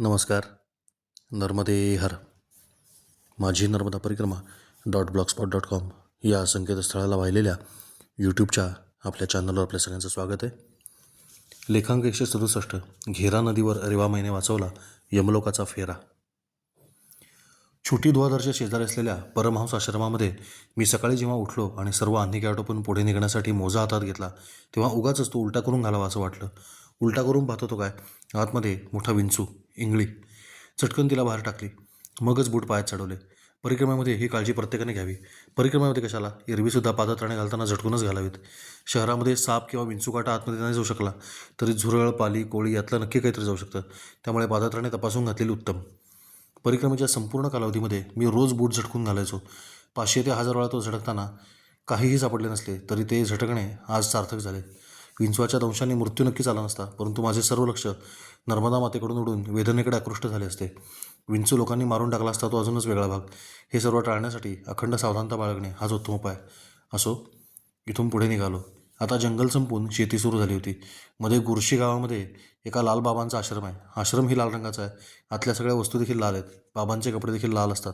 नमस्कार. नर्मदे हर. माझी नर्मदा परिक्रमा dot blogspot dot com या संकेतस्थळाला वाहिलेल्या यूट्यूबच्या आपल्या चॅनलवर आपल्या सगळ्यांचं स्वागत आहे. लेखांक एकशे सदुसष्ट घेरा नदीवर रेवा महिने वाचवला यमलोकाचा फेरा. छोटी द्वादरच्या शेजारी असलेल्या परमहंस आश्रमामध्ये मी सकाळी जेव्हा उठलो आणि सर्व अन्निके आटोपून पुढे निघण्यासाठी मोजा हातात घेतला तेव्हा उगाच तो उलटा करून घालावा असं वाटलं. उलटा करून पाहतो तो काय? आतमध्ये मोठा विंचू. इंगळी. चटकन तिला बाहेर टाकली. मगच बूट पायात चढवले. परिक्रमेमध्ये ही काळजी प्रत्येकाने घ्यावी. परिक्रमेमध्ये कशाला? एरवीसुद्धा पादत्राणे घालताना झटकूनच घालावीत. शहरामध्ये साप किंवा विंचुकाटा आतमध्ये नाही जाऊ शकला तरी झुरळ पाली कोळी यातलं नक्की काहीतरी जाऊ शकतं. त्यामुळे पादत्राणे तपासून घातलेली उत्तम. परिक्रमेच्या संपूर्ण कालावधीमध्ये मी रोज बूट झटकून घालायचो. पाचशे ते हजार वेळा तो झटकताना काहीही सापडले नसले तरी ते झटकणे आज सार्थक झाले. विंचवाच्या दंशाने मृत्यू नक्कीच आला नसता परंतु माझे सर्व लक्ष नर्मदा मातेकडून उडून वेदनेकडे आकृष्ट झाले असते. विंचू लोकांनी मारून टाकला असता तो अजूनच वेगळा भाग. हे सर्व टाळण्यासाठी अखंड सावधानता बाळगणे हाच उत्तम उपाय. असो इथून पुढे निघालो. आता जंगल संपून शेती सुरू झाली होती. मध्ये गुरशी गावामध्ये एका लाल बाबांचा आश्रम आहे. आश्रम ही लाल रंगाचा आहे. आतल्या सगळ्या वस्तू देखील लाल आहेत. बाबांचे कपडे देखील लाल असतात.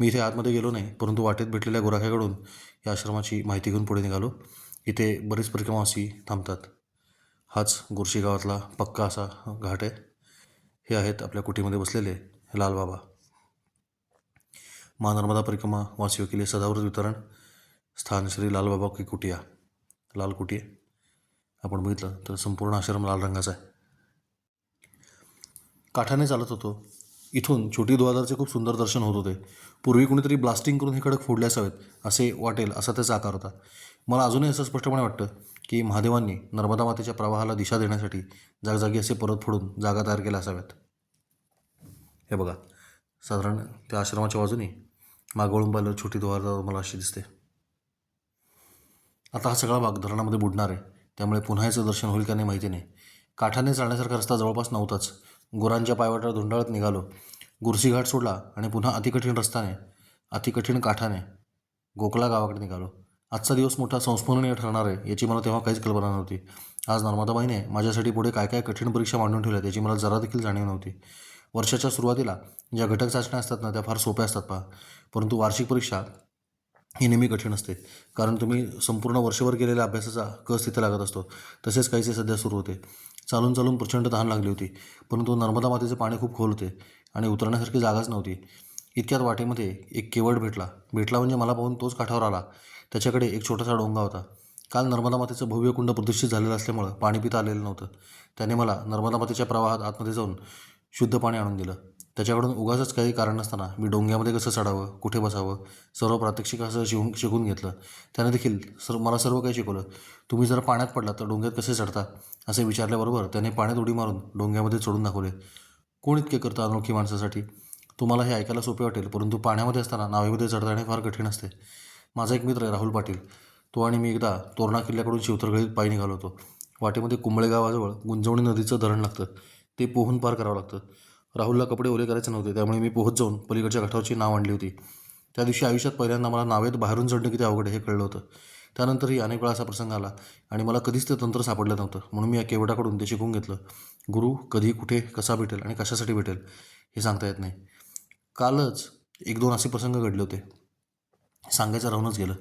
मी इथे आतमध्ये गेलो नाही परंतु वाटेत भेटलेल्या गुराख्याकडून या आश्रमाची माहिती घेऊन पुढे निघालो. इथे बरेच परिक्रमावासी थांबतात. हाच गोरशी गावातला पक्का असा घाट आहे. हे आहेत आपल्या कुटीमध्ये बसलेले लालबाबा महानर्मदा परिक्रमा वासी वकिले सदावृत वितरण स्थान श्री लालबाबा की कुटिया. लाल कुटी आहे आपण बघितलं तर संपूर्ण आश्रम लाल रंगाचा आहे. काठाने चालत होतो. इथून छोटी दुवादारचे खूप सुंदर दर्शन होत होते. पूर्वी कुणीतरी ब्लास्टिंग करून हे खडक फोडले असावेत असे वाटेल असा त्याचा आकार होता. मला अजूनही असं स्पष्टपणे वाटतं की महादेवांनी नर्मदा मातेच्या प्रवाहाला दिशा देण्यासाठी जागजागी असे परत फोडून जागा तयार केल्या असाव्यात. हे बघा साधारण त्या आश्रमाच्या बाजूने मागवळून पाहिलं छोटी दुवारदार मला अशी दिसते. आता हा सगळा भाग धरणामध्ये बुडणार आहे त्यामुळे पुन्हा याचं दर्शन होईल का नाही माहिती नाही. काठाने चालण्यासारखा रस्ता जवळपास नव्हताच. गुरांच्या पायवाटा धुंडाळत निघालो. गुरसीघाट सोडला आणि पुन्हा अतिकठीण रस्त्याने अतिकठीण काठाने गोकला गावाकडे निघालो. आजचा दिवस मोठा संस्मरणीय ठरणार आहे याची मला तेव्हा काहीच कल्पना नव्हती. आज नर्मदाबाईने माझ्यासाठी पुढे काय काय कठीण परीक्षा मांडून ठेवल्या त्याची मला जरा देखील जाणीव नव्हती. वर्षाच्या सुरुवातीला ज्या घटक चाचण्या असतात ना त्या फार सोप्या असतात पहा. परंतु वार्षिक परीक्षा ही नेहमी कठीण असते. कारण तुम्ही संपूर्ण वर्षभर केलेल्या अभ्यासाचा कस तिथे लागत असतो. तसेच काहीसे सध्या सुरू होते. चालून चालून प्रचंड तहान लागली होती. परंतु नर्मदा मातेचे पाणी खूप खोल होते आणि उतरण्यासारखी जागाच नव्हती. इतक्यात वाटेमध्ये एक केवळ भेटला. भेटला म्हणजे मला पाहून तोच काठावर आला. त्याच्याकडे एक छोटासा डोंगा होता. काल नर्मदा मातेचं भव्य कुंड प्रदूषित झालेलं असल्यामुळं पाणी पिता आलेलं नव्हतं. त्याने मला नर्मदा मातेच्या प्रवाहात आतमध्ये जाऊन शुद्ध पाणी आणून दिलं. त्याच्याकडून उगाचच काही कारण नसताना मी डोंग्यामध्ये कसं चढावं कुठे बसावं सर्व प्रात्यक्षिक असं शिवून शिकून घेतलं. त्याने देखील सर मला सर्व काही शिकवलं. तुम्ही जर पाण्यात पडला तर डोंग्यात कसे चढता असे विचारल्याबरोबर त्याने पाण्यात उडी मारून डोंग्यामध्ये चढून दाखवले. कोण इतके करतं अनोळखी माणसासाठी? तुम्हाला हे ऐकायला सोपे वाटेल परंतु पाण्यामध्ये असताना नावेमध्ये चढताना फार कठीण असते. माझा एक मित्र आहे राहुल पाटील. तो आणि मी एकदा तोरणा किल्ल्याकडून शिवतरगळीत पायी निघालो होतो. वाटेमध्ये कुंबळे गावाजवळ गुंजवणी नदीचं धरण लागतं. ते पोहून पार करावं लागतं. राहुलला कपडे ओले करायचे नव्हते त्यामुळे मी पोहोच जाऊन पलीकडच्या काठावरची नाव आणली होती. त्या दिवशी आयुष्यात पहिल्यांदा मला नावेत बाहेरून चढणं किती अवघड हे कळलं होतं. त्यानंतरही अनेक वेळा असा प्रसंग आला आणि मला कधीच ते तंत्र सापडलं नव्हतं म्हणून मी या केवटाकडून ते शिकून घेतलं. गुरु कधी कुठे कसा भेटेल आणि कशासाठी भेटेल हे सांगता येत नाही. कालच एक दोन असे प्रसंग घडले होते. सांगायचं राहूनच गेलं.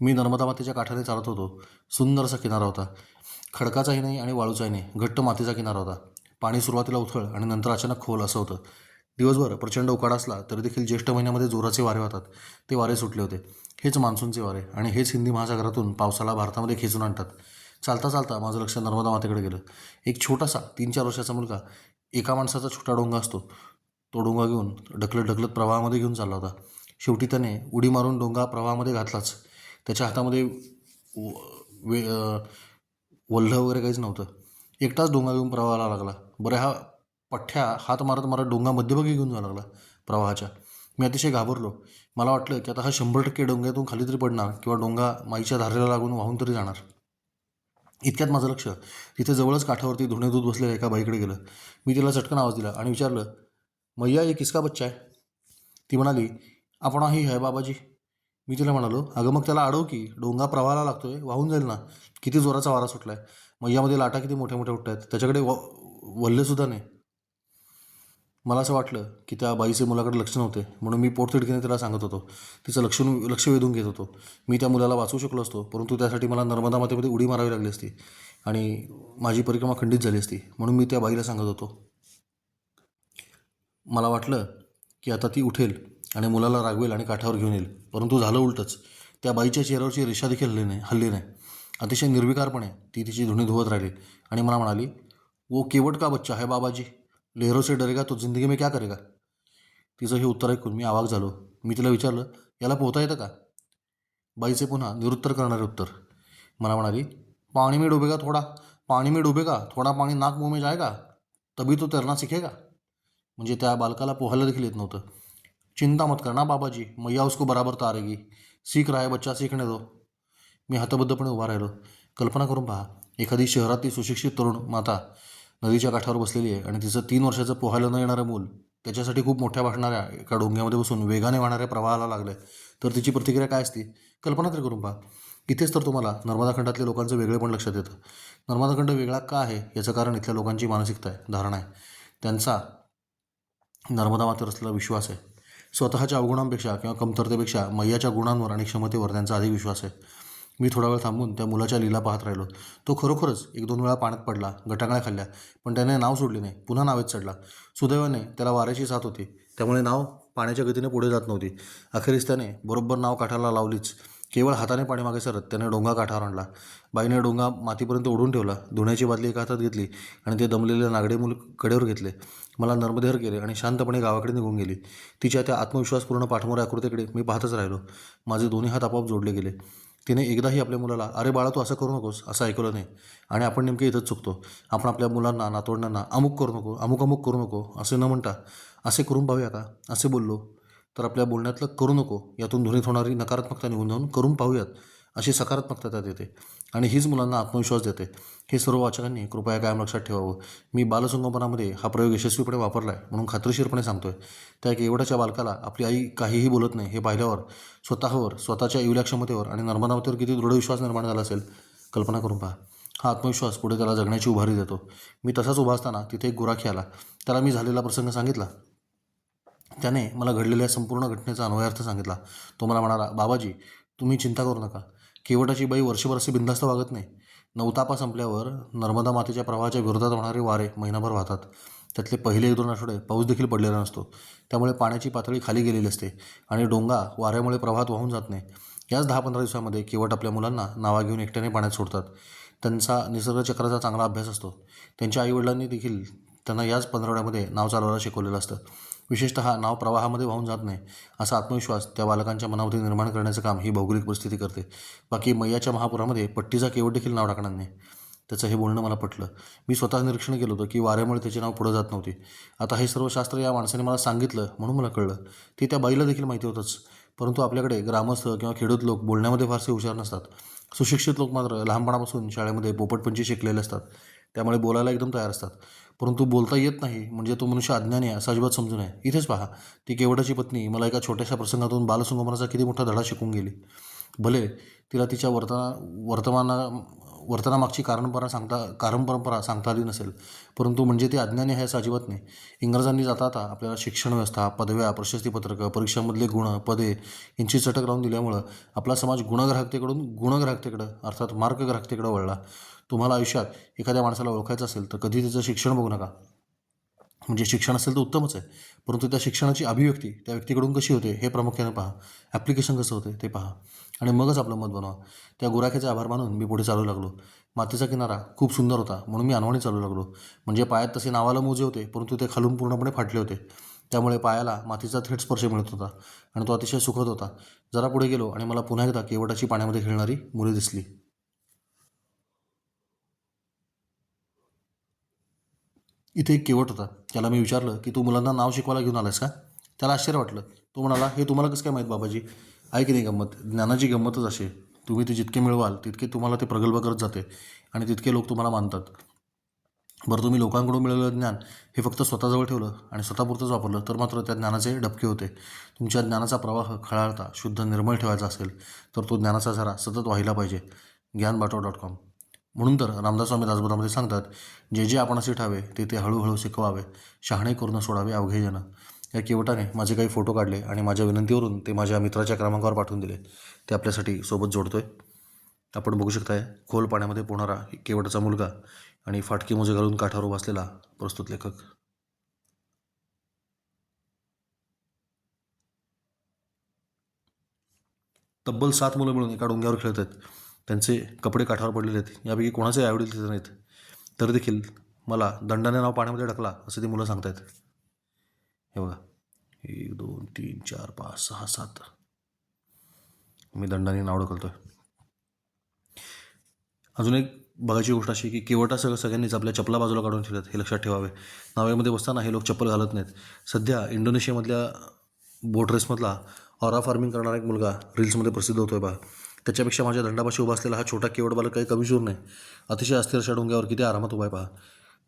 मी नर्मदा मातेच्या काठाने चालत होतो. सुंदर असा किनारा होता. खडकाचाही नाही आणि वाळूचाही नाही. घट्ट मातीचा किनारा होता. पाणी सुरुवातीला उथळ आणि नंतर अचानक खोल असं होतं. दिवसभर प्रचंड उकाडा असला तरी देखील ज्येष्ठ महिन्यामध्ये जोराचे वारे होतात. ते वारे सुटले होते. हेच मान्सूनचे वारे आणि हेच हिंदी महासागरातून पावसाला भारतामध्ये खेचून आणतात. चालता चालता माझं लक्ष नर्मदा मातेकडे गेलं. एक छोटासा तीन चार वर्षाचा मुलगा एका माणसाचा छोटा डोंगा असतो. तो डोंगा घेऊन ढकलत ढकलत प्रवाहामध्ये घेऊन चालला होता. शेवटी त्याने उडी मारून डोंगा प्रवाहामध्ये घातलाच. त्याच्या हातामध्ये व- वे वल्ह वगैरे काहीच नव्हतं. एकटाच डोंगा घेऊन प्रवाहाला लागला. बरं हा पठ्ठ्या हात मारत मारत डोंगा मध्यभागी घेऊन जायला लागला प्रवाहाच्या. मी अतिशय घाबरलो. मला वाटलं की आता हा शंभर टक्के डोंग्यातून खाली तरी पडणार किंवा डोंगा माईच्या धारेला लागून वाहून तरी जाणार. इतक्यात माझं लक्ष तिथे जवळच काठावरती धुणे दूध बसलेल्या एका बाईकडे गेलं. मी तिला चटकन आवाज दिला आणि विचारलं मैया हे किसका बच्चा आहे? ती म्हणाली आपण ही आहे बाबाजी. मी तिला म्हणालो अगं मग त्याला अडव की डोंगा प्रवाहाला लागतोय वाहून जाईल ना. किती जोराचा वारा सुटला आहे मग यामध्ये लाटा किती मोठ्या मोठ्या उठत आहेत? त्याच्याकडे व वल्लेसुद्धा नाही. मला असं वाटलं की त्या बाईचे मुलाकडे लक्ष नव्हते. म्हणून मी पोटतिडकीने त्याला सांगत होतो. तिचं लक्ष लक्ष वेधून घेत होतो. मी त्या मुलाला वाचवू शकलो असतो. परंतु त्यासाठी मला नर्मदा मातेमध्ये उडी मारावी लागली असती. आणि माझी परिक्रमा खंडित झाली असती. म्हणून मी त्या बाईला सांगत होतो. मला वाटलं की आता ती उठेल आणि मुलाला रागवेल आणि काठावर घेऊन येईल. परंतु झालं उलटंच. त्या बाईच्या चेहऱ्यावरची रेषा देखील हल्ली नाही हल्ली नाही. अतिशय निर्विकारपणे ती तिची धुणी धुवत राहिली आणि मला म्हणाली वो केवट का बच्चा है बाबाजी? लेहरो से डरेगा तो जिंदगी में क्या करेगा? तिचं हे उत्तर ऐकून मी आवाक झालो. मी तिला विचारलं याला पोहता येतं का? बाईचे पुन्हा निरुत्तर करणारे उत्तर. मला म्हणाली पाणी मी डुबेगा थोडा. पाणी मी डुबेगा थोडा पाणी नाक मुंह में जाएगा तभी तो तैरना सीखेगा. म्हणजे त्या बालकाला पोहायला देखील येत नव्हतं. चिंता मत करना बाबाजी मैया उसको बराबर तारेगी. सीख रहा है बच्चा सीखने दो. मी हतबद्धपणे उभा राहिलो. कल्पना करून पहा एखादी शहरातली सुशिक्षित तरुण माता नदीच्या काठावर बसलेली आहे आणि तिचं तीन वर्षाचं पोहायला न येणारं मूल त्याच्यासाठी खूप मोठ्या भासणाऱ्या एका डोंग्यामध्ये बसून वेगाने वाहणाऱ्या प्रवाहाला लागलं तर तिची प्रतिक्रिया काय असती? कल्पना तरी करून पहा. इथेच तर तुम्हाला नर्मदा लोकांचं लोकांचं वेगळेपण लक्षात येतं. नर्मदाखंड वेगळा का आहे याचं कारण इथल्या लोकांची मानसिकता आहे धारणा आहे. त्यांचा नर्मदा मातेवर असलेला विश्वास आहे. स्वतःच्या अवगुणांपेक्षा किंवा कमतरतेपेक्षा मैयाच्या गुणांवर आणि क्षमतेवर त्यांचा अधिक विश्वास आहे. मी थोडा वेळ थांबून त्या मुलाच्या लीला पाहत राहिलो. तो खरोखरच एक दोन वेळा पाण्यात पडला गटांगळ्या खाल्ल्या पण त्याने नाव सोडली नाही पुन्हा नावेत चढला. सुदैवाने त्याला वाऱ्याची साथ होती. त्यामुळे नाव पाण्याच्या गतीने पुढे जात नव्हती. अखेरीस त्याने बरोबर नाव काठाला लावलीच. केवळ हाताने पाणी मागे सरत त्याने डोंगा काठावर आणला. बाईने डोंगा मातीपर्यंत ओढून ठेवला. धुण्याची बादली एका हातात घेतली आणि ते दमलेले नागडे मूल कडेवर घेतले. मला नर्मदेहर केले आणि शांतपणे गावाकडे निघून गेली. तिच्या त्या आत्मविश्वासपूर्ण पाठमोऱ्या आकृतीकडे मी पाहतच राहिलो. माझे दोन्ही हात आपोआप जोडले गेले. तिने एकदाही आपल्या मुलाला अरे बाळा तू असं करू नकोस असं ऐकलं नाही. आणि आपण नेमके इथंच चुकतो. आपण आपल्या मुलांना नातवंडांना अमुक करू नको अमुक अमुक करू नको असे न म्हणता असे करून पाहूया का? असे बोललो तर आपल्या बोलण्यातलं करू नको यातून ध्वनीत होणारी नकारात्मकता निघून जाऊन करून पाहूयात अशी सकारात्मकता त्यात येते. आणि हीच मुलांना आत्मविश्वास देते. हे सर्व वाचकांनी कृपया कायम लक्षात ठेवावं. मी बालसंगोपनामध्ये हा प्रयोग यशस्वीपणे वापरला आहे म्हणून खात्रीशीरपणे सांगतोय. त्या एक एवढ्याच्या बालकाला आपली आई काहीही बोलत नाही हे पाहिल्यावर स्वतःवर स्वतःच्या इवल्या क्षमतेवर आणि नर्मदावतीवर किती दृढ विश्वास निर्माण झाला असेल कल्पना करून पहा. हा आत्मविश्वास पुढे त्याला जगण्याची उभारी देतो. मी तसाच उभा असताना तिथे एक गुराखी आला. त्याला मी झालेला प्रसंग सांगितला. त्याने मला घडलेल्या संपूर्ण घटनेचा अन्वयार्थ सांगितला. तो मला म्हणाला बाबाजी तुम्ही चिंता करू नका. केवटाची बाई वर्षभर असे बिंदास्त वागत नाही. नवतापा संपल्यावर नर्मदा मातेच्या प्रवाहाच्या विरोधात होणारे वारे महिनाभर वाहतात. त्यातले पहिले एक दोन आठवडे पाऊस देखील पडलेला नसतो. त्यामुळे पाण्याची पातळी खाली गेलेली असते आणि डोंगा वाऱ्यामुळे प्रवाहात वाहून जात नाही. याच दहा पंधरा दिवसामध्ये केवट आपल्या मुलांना नावा घेऊन एकट्याने पाण्यात सोडतात. त्यांचा निसर्गचक्राचा चांगला अभ्यास असतो. त्यांच्या आईवडिलांनी देखील त्यांना याच पंधरवड्यामध्ये नाव चालवायला शिकवलेलं असतं. विशेषतः नाव प्रवाहामध्ये वाहून जात नाही असा आत्मविश्वास त्या बालकांच्या मनामध्ये निर्माण करण्याचं काम ही भौगोलिक परिस्थिती करते. बाकी मैयाच्या महापुरामध्ये पट्टीचा केवट देखील नाव टाकणार नाही. त्याचं हे बोलणं मला पटलं. मी स्वतः निरीक्षण केलं होतं की वाऱ्यामुळे त्याचे नाव पुढं जात नव्हते. आता हे सर्व शास्त्र या माणसाने मला सांगितलं म्हणून मला कळलं. ते त्या बाईला देखील माहिती होतंच. परंतु आपल्याकडे ग्रामस्थ किंवा खेडूत लोक बोलण्यामध्ये फारसे हुशार नसतात. सुशिक्षित लोक मात्र लहानपणापासून शाळेमध्ये पोपटपंची शिकलेले असतात. त्यामुळे बोलायला एकदम तयार असतात. परंतु बोलता येत नाही म्हणजे तो मनुष्य अज्ञानी आहे असं अजिबात समजू नये. इथेच पहा ती केवटाची पत्नी मला एका छोट्याशा प्रसंगातून बालसंगोपनाचा किती मोठा धडा शिकून गेली. भले तिला तिच्या वर्तना वर्तमाना वर्तनामागची कारणपरा सांगता कारण परंपरा सांगता आली नसेल परंतु म्हणजे ती अज्ञानी आहे असं अजिबात नाही. इंग्रजांनी जाता आता आपल्याला शिक्षण व्यवस्था पदव्या प्रशस्तीपत्रकं परीक्षांमधले गुण पदे यांची चटक लावून दिल्यामुळं आपला समाज गुणग्राहकतेकडून गुणग्राहकतेकडं अर्थात मार्गग्राहकतेकडं वळला. तुम्हाला आयुष्यात एखाद्या माणसाला ओळखायचं असेल तर कधी त्याचं शिक्षण बघू नका. म्हणजे शिक्षण असेल तर उत्तमच आहे. परंतु त्या शिक्षणाची अभिव्यक्ती त्या व्यक्तीकडून कशी होते हे प्रामुख्याने पहा. ॲप्लिकेशन कसं होते ते पहा. आणि मगच आपलं मत बनवा. त्या गुराख्याचे आभार मानून मी पुढे चालू लागलो. मातीचा किनारा खूप सुंदर होता म्हणून मी अनवाणी चालू लागलो. म्हणजे पायात तसे नावाला मोजे होते परंतु ते खालून पूर्णपणे फाटले होते. त्यामुळे पायाला मातीचा थेट स्पर्श मिळत होता आणि तो अतिशय सुखद होता. जरा पुढे गेलो आणि मला पुन्हा एकदा केवटाची पाण्यामध्ये खेळणारी मुले दिसली. इथे एक केवट होता. त्याला मी विचारलं की तू मुलांना नाव शिकवायला घेऊन आलास का? त्याला आश्चर्य वाटलं. तो म्हणाला हे तुम्हाला कसं काय माहीत बाबाजी? आहे की नाही गंमत? ज्ञानाची गंमतच अशी तुम्ही ते जितके मिळवाल तितके तुम्हाला ते प्रगल्भ करत जाते आणि तितके लोक तुम्हाला मानतात. बरं तुम्ही लोकांकडून मिळवलेलं ज्ञान हे फक्त स्वतःजवळ ठेवलं आणि स्वतःपुरतंच वापरलं तर मात्र त्या ज्ञानाचे डबके होते. तुमच्या ज्ञानाचा प्रवाह खळाळता शुद्ध निर्मळ ठेवायचा असेल तर तो ज्ञानाचा झरा सतत वाहिला पाहिजे. ज्ञान बाटो डॉट कॉम. म्हणून तर रामदास स्वामी दासबोधामध्ये सांगतात जे जे आपणाशी ठावे ते ते हळूहळू शिकवावे शहाणे करून सोडावे अवघे जण. या केवटाने माझे काही फोटो काढले आणि माझ्या विनंतीवरून ते माझ्या मित्राच्या क्रमांकावर पाठवून दिले. ते आपल्यासाठी सोबत जोडतोय. आपण बघू शकताय खोल पाण्यामध्ये पोहणारा केवटाचा मुलगा आणि फाटकी मोजे घालून काठावर बसलेला प्रस्तुत लेखक. तब्बल सात मुलं मिळून एका डोंग्यावर खेळत आहेत. त्यांचे कपडे काठावर पडलेले आहेत. यापैकी कोणाचे आवडील तिथे नाहीत. तर देखील मला दंडाने नाव पाण्यामध्ये टाकला असं ती मुलं सांगतायत. हे बघा. एक दोन तीन चार पाच सहा सात. मी दंडाने नाव ढकलतोय. अजून एक बघायची गोष्ट अशी की केवटा सगळं सगळ्यांनीच आपल्या चपला बाजूला काढून ठेवल्यात हे लक्षात ठेवावे. नावेमध्ये बसताना हे लोक चप्पल घालत नाहीत. सध्या इंडोनेशियामधल्या बोट रेसमधला ऑरा फार्मिंग करणारा एक मुलगा रील्समध्ये प्रसिद्ध होतोय बा त्याच्यापेक्षा माझ्या दंडापाशी उभा असलेला हा छोटा केवड बालक काही कमी शूर नाही. अतिशय अस्थिर अशा डोंग्यावर किती आरामात उभा आहे पहा.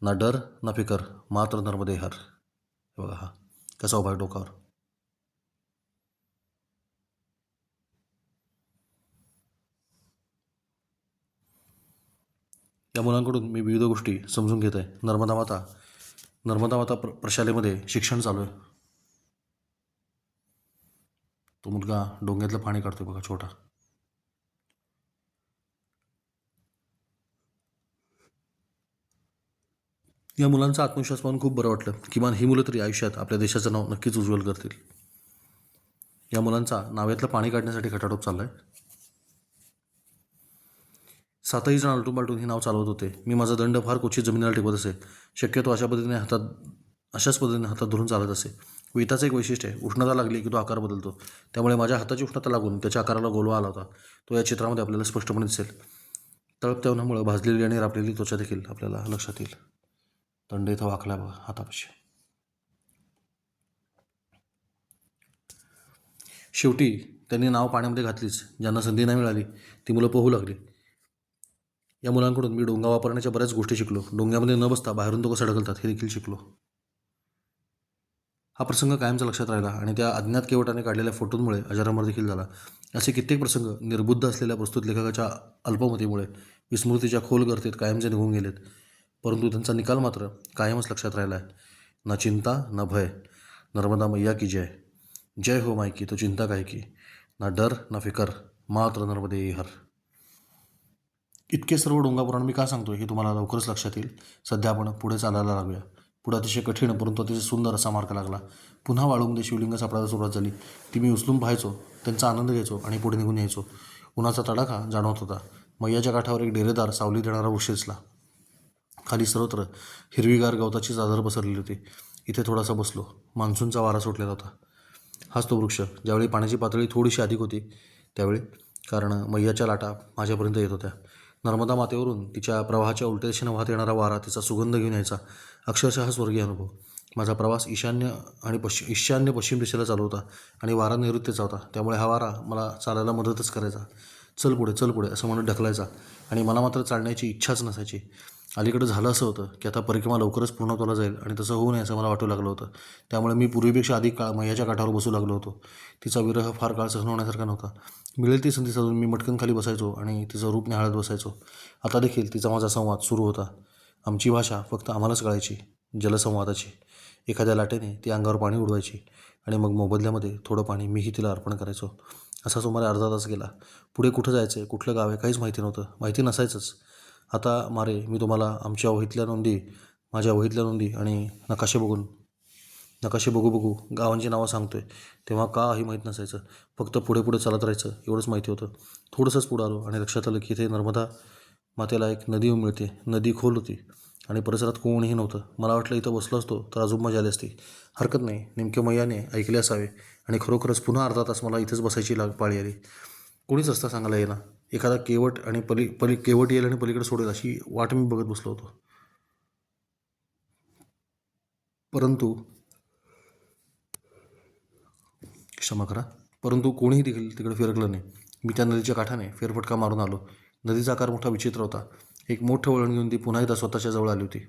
ना डर ना फिकर मात्र नर्मदे हर. हे बघा हा. कसा उभा आहे डोकावर या मुलांकडून मी विविध गोष्टी समजून घेत आहे. नर्मदा माता. नर्मदा माता प्र प्रशालेमध्ये शिक्षण चालू आहे. तो मुलगा डोंग्यातलं पाणी काढतो बघा छोटा. या मुलांचा आत्मविश्वास पाहून खूप बरं वाटलं. किमान ही मुलं तरी आयुष्यात आपल्या देशाचं नाव नक्कीच उज्ज्वल करतील. या मुलांचा नावेतलं पाणी काढण्यासाठी खटाटोप चाललाय. सातही जण आलटून पालटून हे नाव चालवत होते. मी माझा दंड फार क्वचित जमिनीला टेकवत असे. शक्यतो अशा पद्धतीने हातात अशाच पद्धतीने हातात धरून चालत असे. विताचं एक वैशिष्ट्य आहे. उष्णता लागली की तो आकार बदलतो. त्यामुळे माझ्या हाताची उष्णता लागून त्याच्या आकाराला गोलवा आला होता. तो या चित्रामध्ये आपल्याला स्पष्टपणे दिसेल. तळपत्या उन्हामुळे भाजलेली आणि रापलेली त्वचा देखील आपल्याला लक्षात येईल. दंड इथं वाकला बघा हातापाशी. शेवटी त्यांनी नाव पाण्यामध्ये घातलीच ज्यांना संधी नाही मिळाली ती मुलं पोहू लागली. या मुलांकडून मी डोंगा वापरण्याच्या बऱ्याच गोष्टी शिकलो. डोंग्यामध्ये न बसता बाहेरून तो कसं ढकलतात हे देखील शिकलो. हा प्रसंग कायमचा लक्षात राहिला आणि त्या अज्ञात केवटाने काढलेल्या फोटोंमुळे अजरामर देखील झाला. असे कित्येक प्रसंग निर्बुद्ध असलेल्या प्रस्तुत लेखकाच्या अल्पमतीमुळे विस्मृतीच्या खोल गर्तेत कायमचे निघून गेलेत. परंतु त्यांचा निकाल मात्र कायमच लक्षात राहिला आहे ना चिंता ना भय. नर्मदा मैया की जय. जय हो मायकी तो चिंता काय की? ना डर ना फिकर मात्र नर्मदे हर. इतके सर्व डोंगापुराण मी का सांगतो हे तुम्हाला लवकरच लक्षात येईल. सध्या आपण पुढे चालायला लागूया. पुढे अतिशय कठीण परंतु अतिशय सुंदर असा मार्ग लागला. पुन्हा वाळूमध्ये शिवलिंग सापडायला सुरुवात झाली. ती मी उचलून पाहायचो त्यांचा आनंद घ्यायचो आणि पुढे निघून यायचो. उन्हाचा तडाखा जाणवत होता. मैयाच्या काठावर एक डेरेदार सावली देणारा वृक्ष दिसला खाली सर्वत्र हिरवीगार गवताची चादर पसरलेली होती. इथे थोडासा बसलो. मान्सूनचा वारा सुटलेला होता. हाच तो वृक्ष. ज्यावेळी पाण्याची पातळी थोडीशी अधिक होती त्यावेळी. कारण मैयाच्या लाटा माझ्यापर्यंत येत होत्या. नर्मदा मातेवरून तिच्या प्रवाहाच्या उलट्या दिशेनं वाहत येणारा वारा तिचा सुगंध घेऊन यायचा. अक्षरशः स्वर्गीय अनुभव. माझा प्रवास ईशान्य आणि पश्चिम ईशान्य पश्चिम दिशेला चालू होता आणि वारा नैऋत्यचा होता. त्यामुळे हा वारा मला चालायला मदतच करायचा. चल पुढे चल पुढे असं म्हणत ढकलायचा. आणि मला मात्र चालण्याची इच्छाच नसायची. अलीकडं झालं असं होतं की आता परिक्रमा लवकरच पूर्णत्वाला जाईल आणि तसं होऊ नये असं मला वाटू लागलं होतं. त्यामुळे मी पूर्वीपेक्षा अधिक काळ मैयाच्या काठावर बसू लागलो होतो. तिचा विरह फार काळ सहन होण्यासारखा नव्हता. मिळेल ती संधी साधून मी मटकन खाली बसायचो आणि तिचं रूप निहाळत बसायचो. आता देखील तिचा माझा संवाद सुरू होता. आमची भाषा फक्त आम्हालाच कळायची जलसंवादाची. एखाद्या लाटेने ती अंगावर पाणी उडवायची आणि मग मोबदल्यामध्ये थोडं पाणी मीही तिला अर्पण करायचो. असा सुमारे अर्धा तास गेला. पुढे कुठं जायचं आहे कुठलं गाव आहे काहीच माहिती नव्हतं. माहिती नसायचंच. आता मारे मी तुम्हाला आमच्या वहीतल्या नोंदी माझ्या वहीतल्या नोंदी आणि नकाशे बघून नकाशे बघू बघू गावांची नावं सांगतो आहे तेव्हा का ही माहीत नसायचं. फक्त पुढे पुढे चालत राहायचं एवढंच माहिती होतं. थोडंसंच पुढं आलो आणि लक्षात आलं की इथे नर्मदा मातेला एक नदी मिळते. नदी खोल होती आणि परिसरात कोणीही नव्हतं. मला वाटलं इथं बसलो असतो तर अजून मजा आली असती. हरकत नाही. नेमक्या मैयाने ऐकले असावे आणि खरोखरच पुन्हा अर्धा तास मला इथेच बसायची लाग पाळी आली. कोणीच रस्ता सांगायला येईना. एखादा केवट आणि पली पली केवट येईल आणि पलीकडे सोडेल अशी वाट मी बघत बसलो होतो. परंतु क्षमा करा. परंतु कोणीही देखील तिकडे फिरकलं नाही. मी त्या नदीच्या काठाने फेरफटका मारून आलो. नदीचा आकार मोठा विचित्र होता. एक मोठं वळण घेऊन ती पुन्हा एकदा स्वतःच्या जवळ आली होती.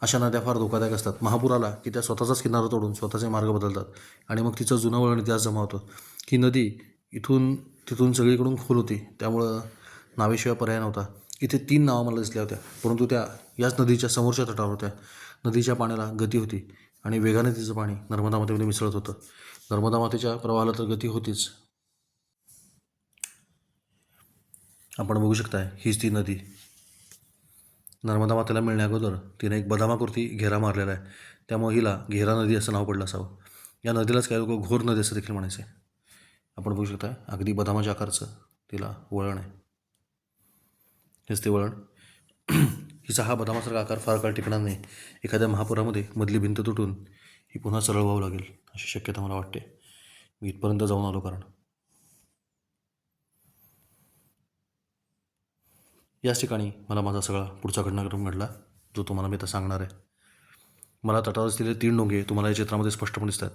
अशा नद्या फार धोकादायक असतात. महापूर आला की त्या स्वतःचाच किनारा तोडून स्वतःचे मार्ग बदलतात आणि मग तिचं जुनं वळण इतिहास जमा होतं. ही नदी इथून तिथून सगळीकडून खोल होती. त्यामुळं नावेशिवाय पर्याय नव्हता. इथे तीन नावं मला दिसल्या होत्या. परंतु त्या याच नदीच्या समोरच्या तटावर होत्या. नदीच्या पाण्याला गती होती आणि वेगाने तिचं पाणी नर्मदा मातेमध्ये मिसळत होतं. नर्मदा मातेच्या प्रवाहाला तर गती होतीच. आपण बघू शकताय हीच ती नदी. नर्मदा मातेला मिळण्याअगोदर तिने एक बदामाकृती घेरा मारलेला आहे. त्यामुळे हिला घेरा नदी असं नाव पडलं असावं. या नदीलाच काही लोक घोर नदी असं देखील म्हणायचे. आपण बघू शकता अगदी बदामाच्या आकारचं तिला वळण आहे. हेच ते वळण. हिचा हा बदामासारखा आकार फार काळ टिकणार नाही. एखाद्या महापुरामध्ये मधली भिंत तुटून ही पुन्हा सरळ व्हावं लागेल अशी शक्यता मला वाटते. मी इथपर्यंत जाऊन आलो कारण. याच ठिकाणी मला माझा सगळा पुढचा घटनाक्रम घडला जो तुम्हाला मी आता सांगणार आहे. मला तटावर असलेले तीन डोंगे तुम्हाला या चित्रामध्ये स्पष्टपणे दिसतात.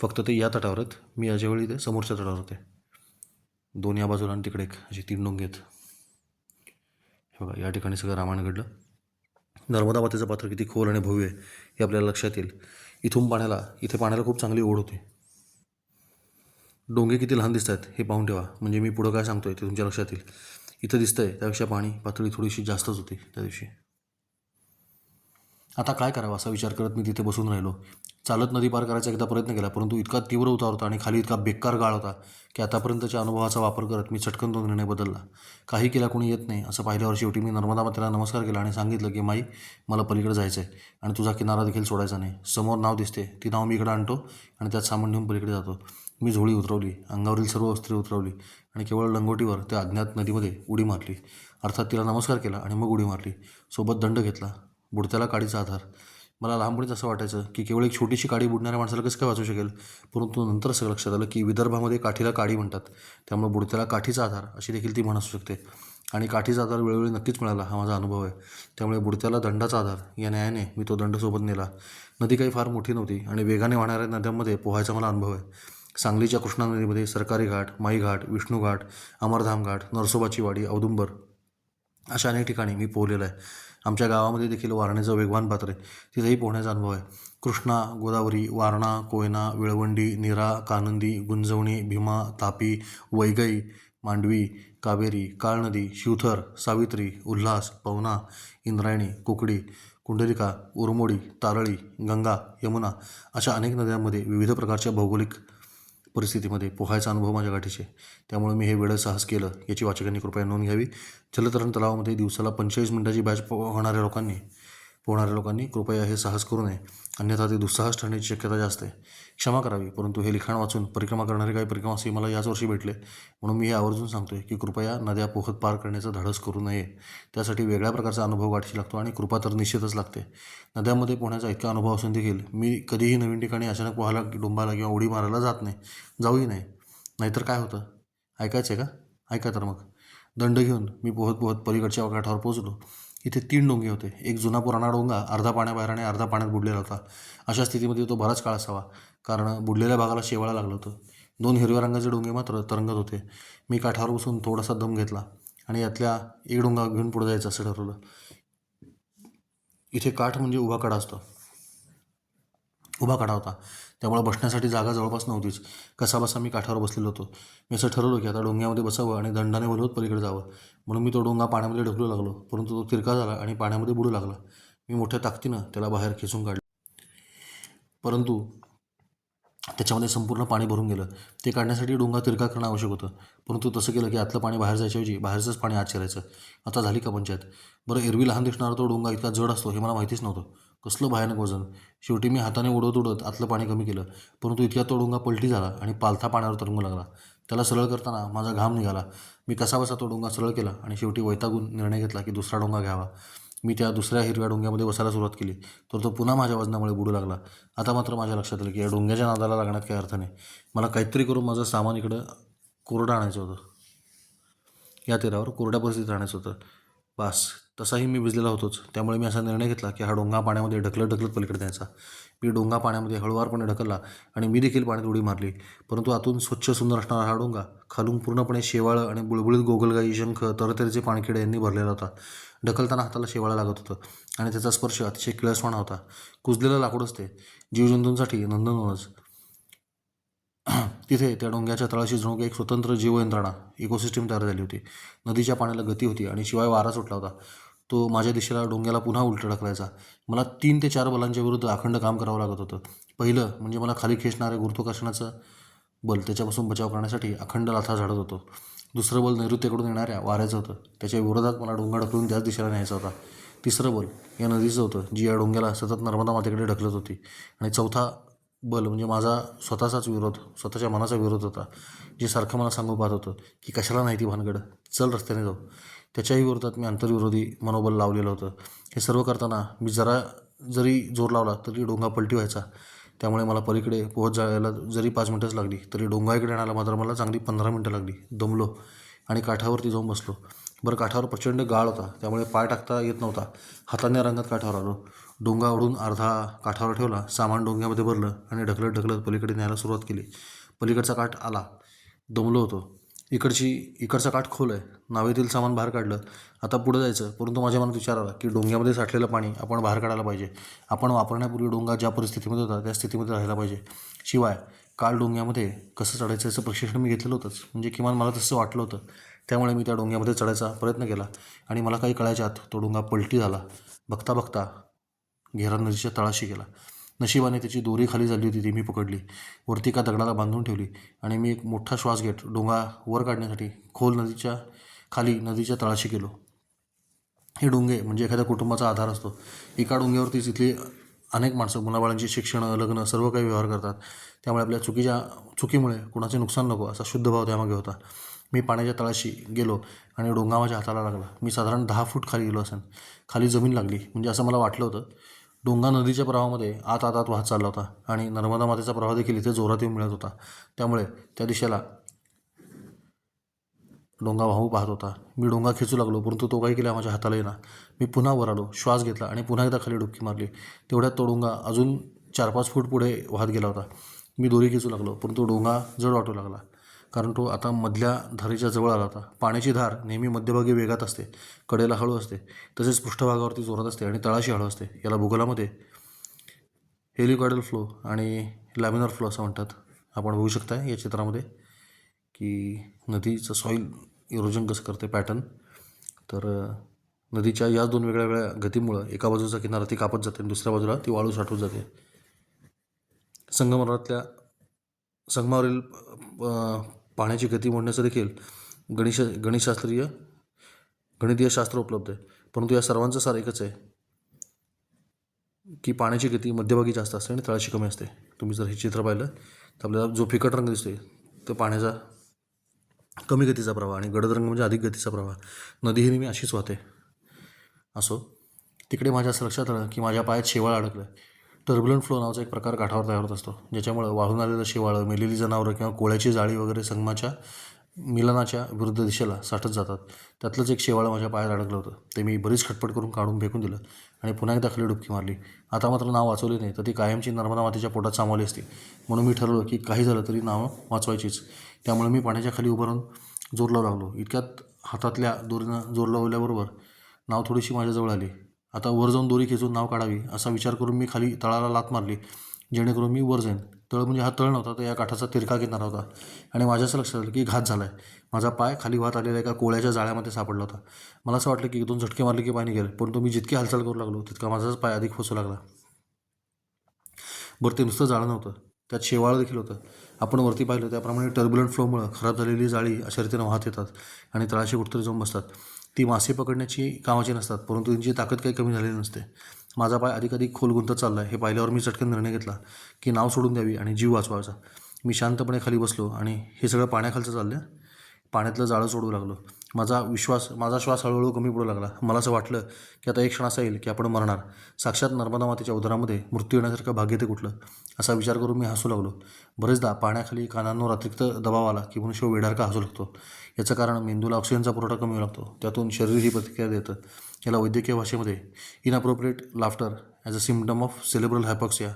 फक्त ते या तटावर आहेत मी याच्यावेळी ते समोरच्या तटावर होते. दोन या बाजूला आणि तिकडे एक अशी तीन डोंगे आहेत. हे बघा या ठिकाणी सगळं रामायण घडलं. नर्मदा मातेचं पात्र किती खोल आणि भव्य आहे हे आपल्याला लक्षात येईल. इथून पाण्याला इथे पाण्याला खूप चांगली ओढ होती. डोंगे किती लहान दिसत आहेत हे पाहून ठेवा. म्हणजे मी पुढं काय सांगतोय ते तुमच्या लक्षात येईल. इथं दिसतंय त्यापेक्षा पाणी पातळी थोडीशी जास्तच होती त्या दिवशी. आता काय करावं असा विचार करत मी तिथे बसून राहिलो. चालत नदी पार करायचा एकदा प्रयत्न केला परंतु इतका तीव्र उतार होता आणि खाली इतका बेकार गाळ होता की आतापर्यंतच्या अनुभवाचा वापर करत मी चटकन तो निर्णय बदलला. काही केला कोणी येत नाही असं पाहिल्यावर शेवटी मी नर्मदा मातेला नमस्कार केला आणि सांगितलं की माई मला पलीकडे जायचं आहे आणि तुझा किनारा देखील सोडायचा नाही. समोर नाव दिसते ती नाव मी इकडं आणतो आणि त्यात सामान घेऊन पलीकडे जातो मी झोळी उतरवली अंगावरील सर्व वस्त्रे उतरवली आणि केवळ लंगोटीवर त्या अज्ञात नदीमध्ये उडी मारली. अर्थात तिला नमस्कार केला आणि मग उडी मारली. सोबत दंड घेतला. बुडत्याला काडीचा आधार. मला लहानपणीच असं वाटायचं की केवळ एक छोटीशी काडी बुडणाऱ्या माणसाला कसं काय वाचू शकेल? परंतु नंतर असं लक्षात आलं की विदर्भामध्ये काठीला काडी म्हणतात. त्यामुळे बुडत्याला काठीचा आधार अशी देखील ती म्हण असू शकते. आणि काठीचा आधार वेळोवेळी नक्कीच मिळाला हा माझा अनुभव आहे. त्यामुळे बुडत्याला दंडाचा आधार या न्यायाने मी तो दंड सोबत नेला. नदी काही फार मोठी नव्हती आणि वेगाने वाहणाऱ्या नद्यांमध्ये पोहायचा मला अनुभव आहे. सांगलीच्या कृष्णा नदीमध्ये सरकारी घाट माई घाट विष्णू घाट अमरधाम घाट नरसोबाची वाडी औदुंबर अशा अनेक ठिकाणी मी पोहलेला आहे. आमच्या गावामध्ये देखील वारणेचं वेगवान पात्र आहे. तिथेही पोहण्याचा अनुभव आहे. कृष्णा गोदावरी वारणा कोयना विळवंडी निरा कानंदी गुंजवणी भीमा तापी वैगई मांडवी कावेरी काळनदी शिवथर सावित्री उल्हास पवना इंद्रायणी कुकडी कुंडलिका उरमोडी तारळी गंगा यमुना अशा अनेक नद्यांमध्ये विविध प्रकारच्या भौगोलिक परिस्थितीमध्ये पोहायचा अनुभव माझ्या गाठीचे त्यामुळे मी हे वेळ साहस केलं. याची वाचकांनी कृपया नोंद घ्यावी. जलतरण तलावामध्ये दिवसाला पंचेचाळीस मिनिटाची बॅच होणाऱ्या लोकांनी पोहणाऱ्या लोकांनी कृपया हे साहस करू नये. अन्यथा ते दुस्साहस ठरण्याची शक्यता जास्त आहे. क्षमा करावी परंतु हे लिखाण वाचून परिक्रमा करणारे काही परिक्रमासी मला याच वर्षी भेटले. म्हणून मी हे आवर्जून सांगतोय की कृपया नद्या पोहत पार करण्याचा धाडस करू नये. त्यासाठी वेगळ्या प्रकारचा अनुभव वाटशी लागतो आणि कृपा तर निश्चितच लागते. नद्यामध्ये पोहण्याचा इतका अनुभव असून देखील मी कधीही नवीन ठिकाणी अचानक पोहायला डोंबाला किंवा उडी मारायला जात नाही. जाऊही नाही. नाहीतर काय होतं? ऐकायचं आहे का? ऐका तर मग. दंड घेऊन मी पोहत पोहत पलीकडच्या काठावर पोहोचलो. इथे तीन डोंगे होते. एक जुना पुराणा डोंगा अर्धा पाण्याबाहेर आणि अर्धा पाण्यात बुडलेला होता. अशा स्थितीमध्ये तो बराच काळ असावा कारण बुडलेल्या भागाला शेवाळा लागलं होतं. दोन हिरव्या रंगाचे डोंगे मात्र तरंगत होते. मी काठावर बसून थोडासा दम घेतला आणि यातल्या एक डोंगा घेऊन पुढे जायचं असं ठरवलं. इथे काठ म्हणजे उभा कडा असतो. उभा कडा होता. त्यामुळे बसण्यासाठी जागा जवळपास नव्हतीच. कसा बसा मी काठावर बसलेलो होतो. मी असं ठरवलं की आता डोंग्यामध्ये बसावं आणि दंडाने वलवत पलीकडे जावं. म्हणून मी तो डोंगा पाण्यामध्ये ढकलू लागलो. परंतु तो तिरका झाला आणि पाण्यामध्ये बुडू लागला. मी मोठ्या ताकदीनं त्याला बाहेर खेचून काढलं. परंतु त्याच्यामध्ये संपूर्ण पाणी भरून गेलं. ते काढण्यासाठी डोंगा तिरका करणं आवश्यक होतं. परंतु तसं केलं की आतलं पाणी बाहेर जायच्याऐवजी बाहेरचंच पाणी आत शिरायचं. आता झाली का पंचायत? बरं एरवी लहान दिसणारा तो डोंगा इतका जड असतो हे मला माहितीच नव्हतं. कसलं भयानक वजन. शेवटी मी हाताने उडत उडत आतलं पाणी कमी केलं. परंतु इतक्या तो डोंगा पलटी झाला आणि पालथा पाण्यावर तरंगू लागला. त्याला सरळ करताना माझा घाम निघाला. मी कसा बसा तो डोंगा सरळ केला आणि शेवटी वैतागून निर्णय घेतला की दुसरा डोंगा घ्यावा. मी त्या दुसऱ्या हिरव्या डोंग्यामध्ये बसायला सुरुवात केली. तर तो पुन्हा माझ्या वजनामुळे बुडू लागला. आता मात्र माझ्या लक्षात आलं की या डोंग्याच्या नादाला लागण्यात काही अर्थ नाही. मला काहीतरी करून माझं सामान इकडं कोरडं आणायचं होतं. या तीरावर कोरड्या परिस्थितीत राहण्याचं होतं. बास तसाही मी भिजलेला होतोच. त्यामुळे मी असा निर्णय घेतला की हा डोंगा पाण्यामध्ये ढकलत ढकलत पलीकडे द्यायचा मी डोंगा पाण्यामध्ये हळुवारपणे ढकलला आणि मी देखील पाण्यात उडी मारली. परंतु आतून स्वच्छ सुंदर असणारा हा डोंगा खालून पूर्णपणे शेवाळं आणि बुळबुळीत गोगलगाई शंख तरतरीचे पाणखिडे यांनी भरलेला होता. ढकलताना हाताला शेवाळा लागत होतं आणि त्याचा स्पर्श अतिशय किळसवाणा होता. कुजलेलं लाकूड असते. जीवजंतूंसाठी नंदनवनच तिथे त्या डोंग्याच्या तळाशी जणू एक स्वतंत्र जीवयंत्रणा इकोसिस्टीम तयार झाली होती. नदीच्या पाण्याला गती होती आणि शिवाय वारा सुटला होता. तो माझ्या दिशेला डोंग्याला पुन्हा उलटं ढकलायचा. मला तीन ते चार बलांच्या विरुद्ध अखंड काम करावं लागत होतं. पहिलं म्हणजे मला खाली खेचणाऱ्या गुरुत्वाकर्षणाचं बल त्याच्यापासून बचाव करण्यासाठी अखंड लाथा झाडत होतो. दुसरं बल नैऋत्यकडून येणाऱ्या वाऱ्याचं होतं. त्याच्या विरोधात मला डोंगा ढकलून त्याच दिशेला न्यायचा होता. तिसरं बल या नदीचं होतं जी या डोंग्याला सतत नर्मदा मातेकडे ढकलत होती. आणि चौथा बल म्हणजे माझा स्वतःचाच विरोध स्वतःच्या मनाचा विरोध होता जे सारखं मला सांगू पाहत होतं की कशाला नाही ती भानगड चल रस्त्याने जाऊ. त्याच्याही विरोधात मी आंतरविरोधी मनोबल लावलेलं होतं. हे सर्व करताना मी जरा जरी जोर लावला तरी डोंगा पलटी व्हायचा. त्यामुळे मला पलीकडे पोहोच जायला जरी पाच मिनटंच लागली तरी डोंगाईकडे आणायला मात्र मला चांगली पंधरा मिनटं लागली. दमलो आणि काठावरती जाऊन बसलो. बरं काठावर प्रचंड गाळ होता त्यामुळे पाय टाकता येत नव्हता. हाताने रंगात काठावर आलो. डोंगा ओढून अर्धा काठावर ठेवला सामान डोंग्यामध्ये भरलं आणि ढकलत ढकलत पलीकडे न्यायला सुरुवात केली. पलीकडचा काठ आला. दमलो होतो. इकडची इकडचा काठ खोल आहे. नावेतील सामान बाहेर काढलं. आता पुढे जायचं. परंतु माझ्या मनात विचार आला की डोंग्यामध्ये साठलेलं पाणी आपण बाहेर काढायला पाहिजे. आपण वापरण्यापूर्वी डोंगा ज्या परिस्थितीमध्ये होता त्या स्थितीमध्ये राहायला पाहिजे. शिवाय काल डोंग्यामध्ये कसं चढायचं याचं प्रशिक्षण मी घेतलेलं होतंच. म्हणजे किमान मला तसं वाटलं होतं. त्यामुळे मी त्या डोंग्यामध्ये चढायचा प्रयत्न केला. आणि मला काही कळायच्या आत तो डोंगा पलटी झाला. बघता बघता घेरा नदीच्या तळाशी गेला. नशिबाने त्याची दोरी खाली झाली होती ती मी पकडली. वरती एका दगडाला बांधून ठेवली आणि मी एक मोठा श्वास घेत डोंगा वर काढण्यासाठी खोल नदीच्या खाली नदीच्या तळाशी गेलो. हे डोंगे म्हणजे एखाद्या कुटुंबाचा आधार असतो. एका डोंग्यावरतीच इथली अनेक माणसं मुलाबाळांची शिक्षण लग्न सर्व काही व्यवहार करतात. त्यामुळे आपल्या चुकीच्या चुकीमुळे कुणाचे नुकसान नको असा शुद्ध भाव त्यामागे होता. मी पाण्याच्या तळाशी गेलो आणि डोंगा माझ्या हाताला लागला. मी साधारण दहा फूट खाली गेलो असेल खाली जमीन लागली. म्हणजे असं मला वाटलं होतं. डोंगा नदीच्या प्रवाहामध्ये आत आत आत वाहत चालला होता आणि नर्मदा मातेचा प्रवाह देखील इथे जोरात येऊन मिळत होता. त्यामुळे त्या दिशेला डोंगा वाहू पाहत होता. मी डोंगा खेचू लागलो परंतु तो काही केला माझ्या हाताला येणार मी पुन्हा वर आलो श्वास घेतला आणि पुन्हा एकदा खाली डुबकी मारली. तेवढ्यात तो डोंगा अजून चार पाच फूट पुढे वाहत गेला होता. मी दोरी खेचू लागलो परंतु डोंगा जड वाटू लागला. कारण तो आता मधल्या धारेच्या जवळ आला होता. पाण्याची धार नेहमी मध्यभागी वेगात असते कडेला हळू असते तसेच पृष्ठभागावरती जोरात असते आणि तळाशी हळू असते. याला भूगोलामध्ये हेलिकॉइडल फ्लो आणि लॅमिनर फ्लो असं म्हणतात. आपण बघू शकता या चित्रामध्ये की नदीचं सॉईल इरोजन कसं करते पॅटर्न तर नदीच्या या दोन वेगळ्या वेगळ्या गतीमुळं एका बाजूचा किनारा ती कापत जाते आणि दुसऱ्या बाजूला ती वाळू साठवत जाते. संगमरातल्या संगमावरील पाण्याची गती मोडण्याचं देखील गणिश गणितशास्त्रीय गणितीय शास्त्र उपलब्ध आहे. परंतु या सर्वांचं सार एकच आहे की पाण्याची गती मध्यभागी जास्त असते आणि तळाशी कमी असते. तुम्ही जर हे चित्र पाहिलं तर आपल्याला जो फिकट रंग दिसतोय तो पाण्याचा कमी गतीचा प्रवाह आणि गडद रंग म्हणजे अधिक गतीचा प्रवाह. नदी ही नेहमी अशीच वाहते. असो तिकडे माझ्या असं लक्षात आलं की माझ्या पायात शेवाळ अडकलं टर्ब्युलंट फ्लो नावाचा एक प्रकार काठावर तयार होत असतो ज्याच्यामुळं वाहून आलेलं शेवाळं मेलेली जनावरं किंवा कोळ्याची जाळी वगैरे संगमाच्या मिलनाच्या विरुद्ध दिशेला साठत जातात. त्यातलंच एक शेवाळं माझ्या पायात अडकलं होतं. ते मी बरीच खटपट करून काढून फेकून दिलं आणि पुन्हा एकदा खाली डुबकी मारली. आता मात्र नाव वाचवली नाही तर ती कायमची नर्मदा मातेच्या पोटात सामावली असती. म्हणून मी ठरवलं की काही झालं तरी नावं वाचवायचीच. त्यामुळे मी पाण्याच्या खाली उभं राहून जोरला लागलो. इतक्यात हातातल्या दोरीनं जोर लावल्याबरोबर नाव थोडीशी माझ्याजवळ आली. आता वर जाऊन दोरी खेचून नाव काढावी असा विचार करून मी खाली तळाला लात मारली जेणेकरून मी वर जाईन. तळ म्हणजे हा तळ नव्हता तर या काठाचा तिरका किनारा होता आणि माझ्या असं लक्षात आलं की घात झाला आहे माझा पाय खाली वाहत आलेला एका कोळ्याच्या जाळ्यामध्ये सापडला होता. मला असं वाटलं की दोन झटके मारले की पाय निघेल परंतु मी जितकी हालचाल करू लागलो तितका माझाच पाय अधिक फसू लागला. बरं ते नुसतं जाळं नव्हतं. त्यात शेवाळं देखील होतं. आपण वरती पाहिलं त्याप्रमाणे टर्ब्युलंट फ्लोमुळं खराब झालेली जाळी अशा रीतीनं वाहत येतात आणि तळाशी कुठतरी जाऊन बसतात. ती मासे पकडण्याची कामाची नसतात परंतु त्यांची ताकद काही कमी झालेली नसते. माझा पाय अधिकाधिक खोल गुंतत चालला हे पाहिल्यावर मी चटकन निर्णय घेतला की नाव सोडून द्यावी आणि जीव वाचवायचा. मी शांतपणे खाली बसलो आणि हे सगळं पाण्याखालचं चाललं पाण्यातलं जाळं सोडू लागलो. माझा विश्वास माझा श्वास हळूहळू कमी पडू लागला. मला असं वाटलं की आता एक क्षण असा येईल की आपण मरणार. साक्षात नर्मदा मातेच्या उदरामध्ये मृत्यू येण्यासारखं भाग्य ते कुठलं? असा विचार करून मी हसू लागलो. बरेचदा पाण्याखाली कानांवर अतिरिक्त दबाव आला की मनुष्य वेडारका हसू लागतो. याचं कारण मेंदूला ऑक्सिजनचा पुरवठा कमी होऊ लागतो. त्यातून शरीर ही प्रतिक्रिया देतं. याला वैद्यकीय भाषेमध्ये inappropriate laughter as a symptom of cerebral hypoxia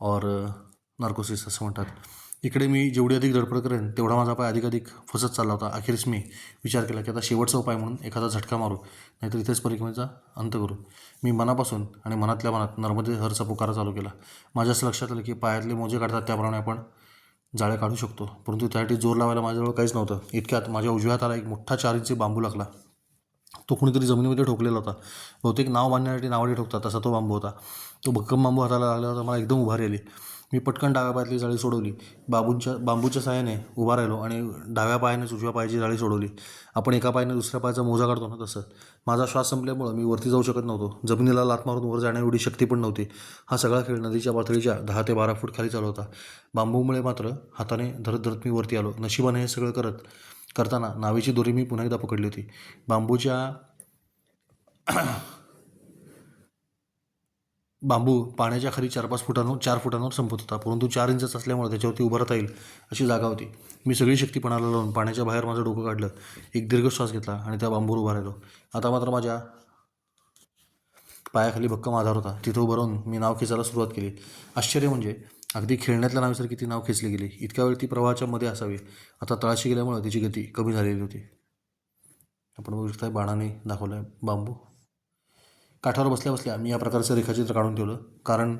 और नार्कोसिस असं म्हणतात. इकडे मी जेवढी अधिक धडपड करेन तेवढा माझा पाय अधिक अधिक फसत चालला होता. अखेरीस मी विचार केला की आता शेवटचा उपाय म्हणून एखादा झटका मारू नाहीतर इथेच परिक्रमेचा अंत करू. मी मनापासून आणि मनातल्या मनात नर्मदे हरचा पुकारा चालू केला. माझ्या असं लक्षात आलं की पायातले मोजे काढतात त्याप्रमाणे आपण जाळ्या काढू शकतो. परंतु त्यासाठी जोर लावायला माझ्याजवळ काहीच नव्हतं. इतक्यात माझ्या उजव्या हाताला एक मोठा चार इंची बांबू लागला. तो कुणीतरी जमिनीमध्ये ठोकलेला होता. बहुतेक नाव बांधण्यासाठी नावाडी ठोकतात तसा तो बांबू होता. तो भक्कम बांबू हाताला लागला होता मला एकदम उभारी आली. मी पटकन डाव्या पायातली जाळी सोडवली. बाबूंच्या बांबूच्या साहाय्याने उभा राहिलो आणि डाव्या पायाने उजव्या पायाची जाळी सोडवली. आपण एका पायाने दुसऱ्या पायाचा मोजा काढतो ना तसं. माझा श्वास संपल्यामुळं मी वरती जाऊ शकत नव्हतो. जमिनीला लात मारून वर जाण्या एवढी शक्ती पण नव्हती. हा सगळा खेळ नदीच्या पातळीच्या दहा ते बारा फूट खाली चालू होता. बांबूमुळे मात्र हाताने धरत धरत मी वरती आलो. नशिबाने हे सगळं करत करताना नावेची दोरी मी पुन्हा एकदा पकडली होती. बांबूच्या बांबू पाण्याच्या खाली चार पाच फुटांवर चार फुटांवर संपत होता. परंतु चार इंचच असल्यामुळे त्याच्यावरती उभं राहता येईल अशी जागा होती. मी सगळी शक्ती पणाला लावून पाण्याच्या बाहेर माझं डोकं काढलं. एक दीर्घ श्वास घेतला आणि त्या बांबूवर उभा राहिलो. आता मात्र माझ्या पायाखाली भक्कम आधार होता. तिथं उभं राहून मी नाव खेचायला सुरुवात केली. आश्चर्य म्हणजे अगदी खेळण्यातल्या नावासारखी ती नाव खेचली गेली. इतक्या वेळ ती प्रवाहाच्या मध्ये असावी. आता तळाशी गेल्यामुळे तिची गती कमी झालेली होती. आपण बघू शकता बाणाने दाखवलं आहे बांबू. काठावर बसल्या बसल्या मी या प्रकारचं रेखाचित्र काढून ठेवलं. कारण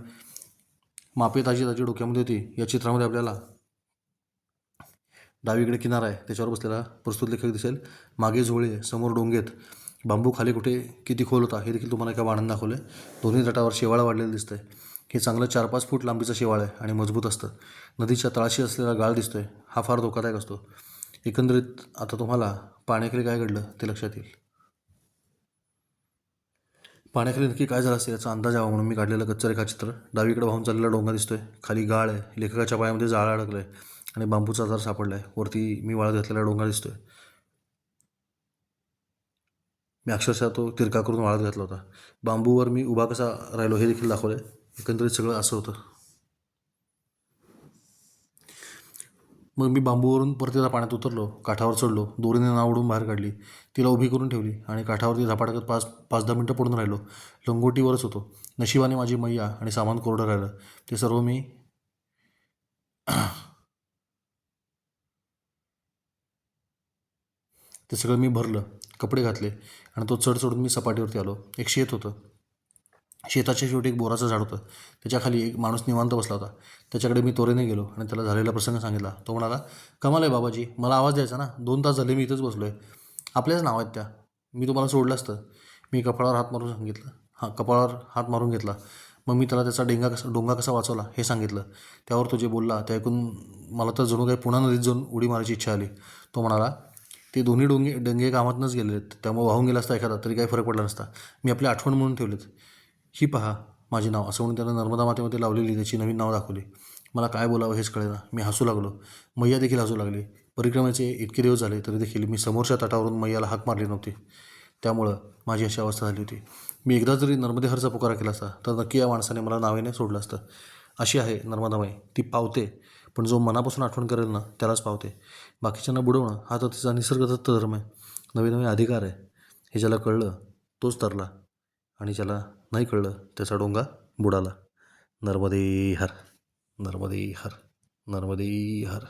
मापे ताजी ताजी डोक्यामध्ये होती. या चित्रामध्ये आपल्याला डावीकडे किनारा आहे. त्याच्यावर बसलेला प्रस्तुत लेखक दिसेल. मागे झोळे समोर डोंगेत. बांबू खाली कुठे किती खोल होता हे देखील तुम्हाला एका बाणाने दाखवलं आहे दोन्ही तटावर शेवाळा वाढलेलं दिसतं आहे हे चांगलं चार पाच फूट लांबीचं शेवाळ आहे आणि मजबूत असतं. नदीच्या तळाशी असलेला गाळ दिसतोय. हा फार धोकादायक असतो. एकंदरीत आता तुम्हाला पाण्याकडे काय घडलं ते लक्षात येईल. पाण्याखाली नक्की काय झालं असेल याचा अंदाज यावा म्हणून मी काढलेलं कच्चं रेखाचित्र डावीकडे वाहून चाललेला डोंगा दिसतोय. खाली गाळ आहे. लेखकाच्या पायामध्ये जाळं अडकलं आहे आणि बांबूचा आजार सापडला आहे वरती मी वाळत घातलेला डोंगा दिसतोय. मी अक्षरशः तो तिरका करून वाळत घातला होता. बांबूवर मी उभा कसा राहिलो हे देखील दाखवलं आहे एकंदरीत सगळं असं होतं. मग मी बांबूवरून परत एकदा पाण्यात उतरलो काठावर चढलो दोरीने नाव उडून बाहेर काढली. तिला उभी करून ठेवली आणि काठावरती झपाटकत पाच पाच दहा मिनटं पडून राहिलो. लंगोटीवरच होतो. नशिबाने माझी मैया आणि सामान कोरडं राहिलं. ते सर्व मी ते सगळं मी भरलं कपडे घातले आणि तो चढ चढून मी सपाटीवरती आलो. एक शेत होतं. शेताच्या शेवटी एक बोराचं झाड होतं. त्याच्याखाली एक माणूस निवांत बसला होता. त्याच्याकडे मी त्वरेने गेलो आणि त्याला झालेला प्रसंग सांगितला. तो म्हणाला कमाल आहे बाबाजी मला आवाज द्यायचा ना. दोन तास झाले मी इथंच बसलो आहे आपल्याच नाव आहेत त्या. मी तुम्हाला सोडलं असतं. मी कपाळावर हात मारून सांगितलं. हां कपाळावर हात मारून घेतला. मग मी त्याला त्याचा डेंगा कसा डोंगा कसा वाचवला हे सांगितलं. त्यावर तो जे बोलला ते ऐकून मला तर जणू काही पुन्हा नदीत जाऊन उडी मारायची इच्छा आली. तो म्हणाला ते दोन्ही डोंगे डंगे कामातनंच गेले आहेत त्यामुळे वाहून गेला असता एखादा तरी काही फरक पडला नसता. मी आपली आठवण म्हणून ठेवलेत. ही पहा माझे नाव. असं म्हणून त्यानं नर्मदा मातेमध्ये लावलेली त्याची नवीन नाव दाखवली. मला काय बोलावं हेच कळेना. मी हसू लागलो. मैया देखील हसू लागली. परिक्रमेचे इतके दिवस झाले तरी देखील मी समोरच्या तटावरून मैयाला हाक मारली नव्हती. त्यामुळं माझी अशी अवस्था झाली होती. मी एकदा जरी नर्मदेहरचा पुकारा केला असता तर नक्की या माणसाने मला नावेने सोडलं असतं. अशी आहे नर्मदामाई ती पावते. पण जो मनापासून आठवण करेल ना त्यालाच पावते. बाकीच्यांना बुडवणं हा तर तिचा निसर्गदत्त धर्म आहे. नवे नवे अधिकार आहे. हे ज्याला कळलं तोच तरला. आणि ज्याला नाही कळलं त्याचा डोंगा बुडाला. नर्मदे हर नर्मदे हर नर्मदे हर.